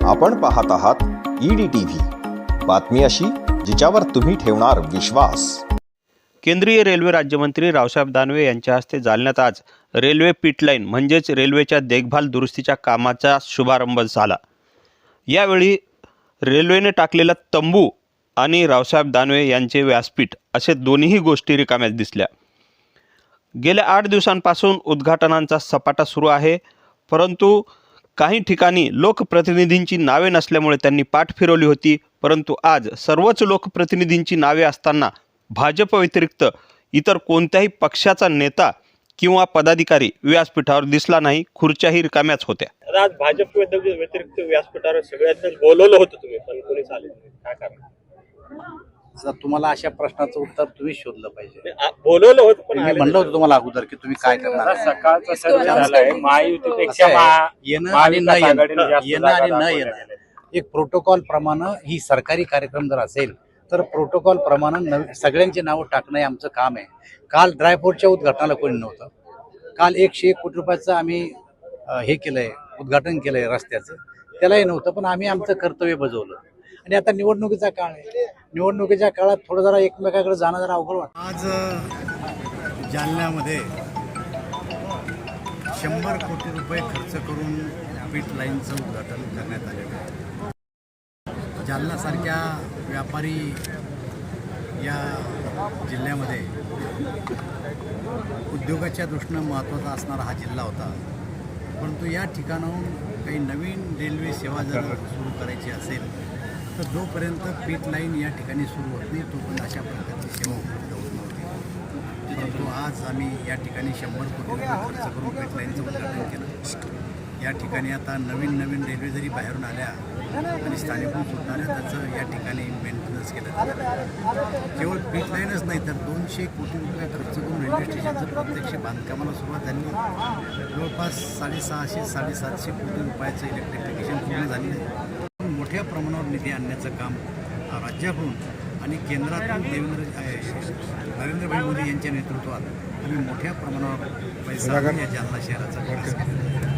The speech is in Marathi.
आपण पाहत आहात ईडी टीव्ही. बातमी अशी जिच्यावर तुम्ही ठेवणार विश्वास. केंद्रीय रेल्वे राज्यमंत्री रावसाहेब दानवे यांच्या हस्ते जालन्यात आज रेल्वे पिटलाईन म्हणजेच रेल्वेच्या देखभाल दुरुस्तीच्या कामाचा शुभारंभ झाला. यावेळी रेल्वेने टाकलेला तंबू आणि रावसाहेब दानवे यांचे व्यासपीठ असे दोन्हीही गोष्टी रिकाम्यात दिसल्या. गेल्या आठ दिवसांपासून उद्घाटनांचा सपाटा सुरू आहे परंतु काही ठिकाणी लोकप्रतिनिधींची नावे नसल्यामुळे त्यांनी पाठ फिरवली होती परंतु आज सर्वच लोकप्रतिनिधींची नावे असताना भाजप व्यतिरिक्त इतर कोणत्याही पक्षाचा नेता किंवा पदाधिकारी व्यासपीठावर दिसला नाही खुर्च्याही रिकाम्याच होत्या. आज भाजप व्यतिरिक्त व्यासपीठावर सगळ्यांना बोलवलं होतं तुम्ही पण कोणीच आले काय कारण? जर तुम्हाला अशा प्रश्नाचं उत्तर तुम्ही शोधलं पाहिजे. बोलवलं होतं पण मी म्हणलं होतं तुम्हाला अगोदर की तुम्ही काय करणार. सकाळचा सर्व झालाय असं महायुतीपेक्षा आहे, महा- येणं आणि न महाविकास येणं जास्त येणं जागा आणि न येणं. एक प्रोटोकॉल प्रमाणे ही सरकारी कार्यक्रम जर असेल तर प्रोटोकॉल प्रमाणे नव- सगळ्यांची नावं टाकणं हे आमचं काम आहे. काल ड्रायपोर्टच्या उद्घाटनाला कोणी नव्हतं. काल एकशे एक कोटी रुपयाचं आम्ही अं, हे केलंय उद्घाटन केलंय रस्त्याचं. त्यालाही नव्हतं पण आम्ही आमचं कर्तव्य बजावलं. आणि आता निवडणुकीचा काळ आहे. निवडणुकीच्या काळात थोडं जरा एकमेकाकडे जाणं जरा अवघड वाटतं. आज जालन्यामध्ये शंभर कोटी रुपये खर्च करून पीट लाईनचं उद्घाटन करण्यात आलेलं आहे. जालन्यासारख्या व्यापारी या जिल्ह्यामध्ये उद्योगाच्या दृष्टीनं महत्त्वाचा असणारा हा जिल्हा होता. परंतु या ठिकाणाहून काही नवीन रेल्वे सेवा जर सुरू करायची असेल तर जोपर्यंत पीट लाईन या ठिकाणी सुरू होत नाही तोपर्यंत अशा प्रकारची सेवा उपलब्ध होत नव्हती. परंतु आज आम्ही या ठिकाणी शंभर कोटी रुपये खर्च करून पीट लाईनचं उद्घाटन केलं. या ठिकाणी आता नवीन नवीन रेल्वे जरी बाहेरून आल्या आणि स्थानिकून सुटणाऱ्या त्याचं या ठिकाणी मेंटेनन्स केलं जातं. केवळ पीट लाईनच नाही तर दोनशे कोटी रुपये खर्च करून रेल्वे स्टेशनचं प्रत्यक्ष बांधकामाला सुरुवात झाली. जवळपास साडेसहाशे साडेसातशे कोटी रुपयाचं इलेक्ट्रिफिकेशन पूर्ण झालेलं आहे. मोठ्या प्रमाणावर निधी आणण्याचं काम राज्याकडून आणि केंद्रातून देवेंद्र नरेंद्रभाई मोदी यांच्या नेतृत्वात आम्ही मोठ्या प्रमाणावर पैसा जालना शहराचा विकास केला.